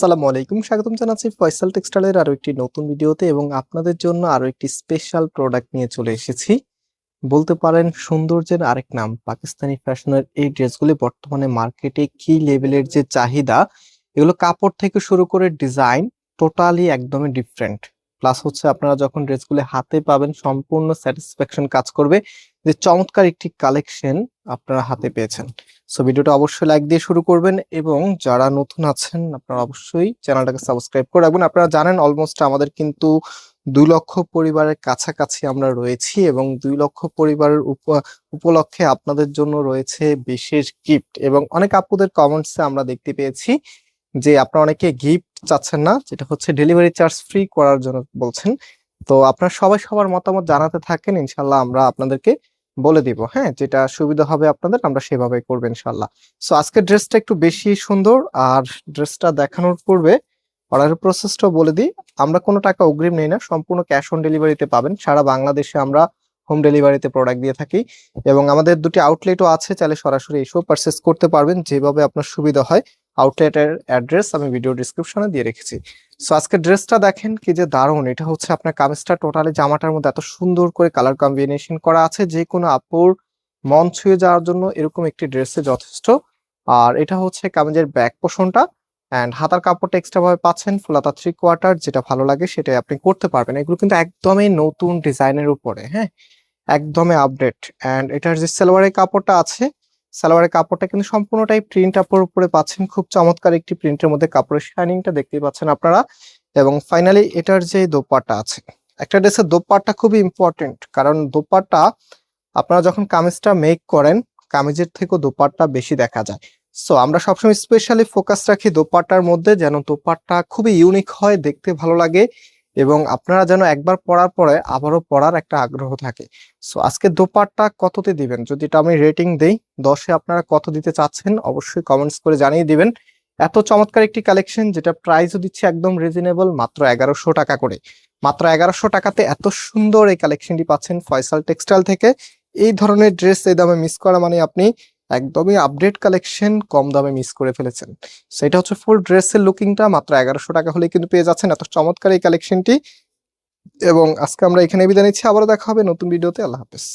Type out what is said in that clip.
আসসালামু আলাইকুম। স্বাগতম জানাচ্ছি ফয়সাল টেক্সটাইলের আরও একটি নতুন ভিডিওতে এবং আপনাদের জন্য আরও একটি স্পেশাল প্রোডাক্ট নিয়ে চলে এসেছি। বলতে পারেন সৌন্দর্যের আরেক নাম, পাকিস্তানি ফ্যাশনের এই ড্রেসগুলি বর্তমানে মার্কেটে কি লেভেলের যে চাহিদা, এগুলো কাপড় থেকে শুরু করে ডিজাইন টোটালি একদমই ডিফারেন্ট প্লাস হচ্ছে আপনারা যখন ড্রেসগুলি হাতে পাবেন, সম্পূর্ণ স্যাটিসফ্যাকশন কাজ করবে যে চমৎকার একটি কালেকশন আপনারা হাতে পেয়েছেন। সো ভিডিওটা অবশ্যই লাইক দিয়ে শুরু করবেন এবং যারা নতুন আছেন, আপনারা অবশ্যই চ্যানেলটাকে সাবস্ক্রাইব করে রাখবেন। আপনারা জানেন অলমোস্ট আমাদের কিন্তু দুই লক্ষ পরিবারের কাছাকাছি আমরা রয়েছি এবং দুই লক্ষ পরিবারের উপ- উপলক্ষে আপনাদের জন্য রয়েছে বিশেষ গিফট এবং অনেক আপুদের কমেন্টসে আমরা দেখতে পেয়েছি যে আপনারা অনেকে গিফট চাচ্ছেন না, যেটা হচ্ছে ডেলিভারি চার্জ ফ্রি করার জন্য বলছেন। তো আপনারা সবাই সবার মতামত জানাতে থাকেন ইনশাল্লাহ আমরা আপনাদেরকে বলে দিব হ্যাঁ? যেটা সুবিধা হবে আপনাদের, আমরা সেভাবে করব ইনশাল্লাহ সো আজকের ড্রেসটা একটু বেশি সুন্দর, আর ড্রেসটা দেখানোর পূর্বে অর্ডারের প্রসেসটা বলে দিই। আমরা কোনো টাকা অগ্রিম নেই না, সম্পূর্ণ ক্যাশ অন ডেলিভারিতে পাবেন। সারা বাংলাদেশে আমরা হোম ডেলিভারিতে প্রোডাক্ট দিয়ে থাকি এবং আমাদের দুটি আউটলেটও আছে, চাইলে সরাসরি এসেও পারচেস করতে পারবেন, যেভাবে আপনার সুবিধা হয়। আউটলেটের অ্যাড্রেস আমি ভিডিও ডিসক্রিপশনে দিয়ে রেখেছি। সো আজকে ড্রেসটা দেখেন কি যে দারুণ। এটা হচ্ছে আপনার কামিজটা টোটালি জামাটার মধ্যে এত সুন্দর করে কালার কম্বিনেশন করা আছে, যে কোনো আপুর মন ছুঁয়ে যাওয়ার জন্য এরকম একটি ড্রেসে যথেষ্ট। আর এটা হচ্ছে কামিজের ব্যাক পোষণটা অ্যান্ড হাতার কাপড়টা এক্সট্রা ভাবে পাচ্ছেন ফুলাতা থ্রি কোয়ার্টার যেটা ভালো লাগে সেটাই আপনি করতে পারবেন। এগুলো কিন্তু একদমই নতুন ডিজাইনের উপরে হ্যাঁ? একদমই আপডেট অ্যান্ড এটার যে সালোয়ারের কাপড়টা আছে সালোয়ারের কাপড়টা কিন্তু সম্পূর্ণটাই প্রিন্ট আপের উপরে পাচ্ছেন। খুব চমৎকার একটি প্রিন্টের মধ্যে কাপড়ের শাইনিংটা দেখতেই পাচ্ছেন আপনারা। এবং ফাইনালি এটার যে দোপাট্টা আছে, একটা ড্রেসের দোপাট্টা খুবই ইম্পর্টেন্ট কারণ দোপাট্টা আপনারা যখন কামিজটা মেক করেন, কামিজের থেকেও দোপাট্টা বেশি দেখা যায়। সো আমরা সবসময় স্পেশালি ফোকাস রাখি দোপাট্টার মধ্যে যেন দোপাট্টা খুবই ইউনিক হয়, দেখতে ভালো লাগে। এবং আপনারা যেন একবার পরার পরে আবারও পড়ার একটা আগ্রহ থাকে। সো আজকে দোপাট্টা কততে দিবেন? যদি এটা আমি রেটিং দেই, দশে আপনারা কত দিতে চাচ্ছেন? অবশ্যই কমেন্টস করে জানিয়ে দিবেন। এত চমৎকার একটি কালেকশন যেটা প্রাইসও দিচ্ছে একদম রিজনেবল মাত্র এগারোশো টাকা করে। মাত্র এগারোশো টাকাতে এত সুন্দর এই কালেকশনটি পাচ্ছেন ফয়সাল টেক্সটাইল থেকে। এই ধরনের ড্রেস এই দামে মিস করা মানে আপনি একদমই আপডেট কালেকশন কম দামে মিস করে ফেলেছেন। সেটা হচ্ছে ফুল ড্রেসের লুকিংটা মাত্র এগারোশো টাকা হলে কিন্তু পেয়ে যাচ্ছেন। এত চমৎকার এই কালেকশনটি এবং আজকে আমরা এখানে বিদায় নিচ্ছি। আবারও দেখা হবে নতুন ভিডিওতে আল্লাহ হাফেজ।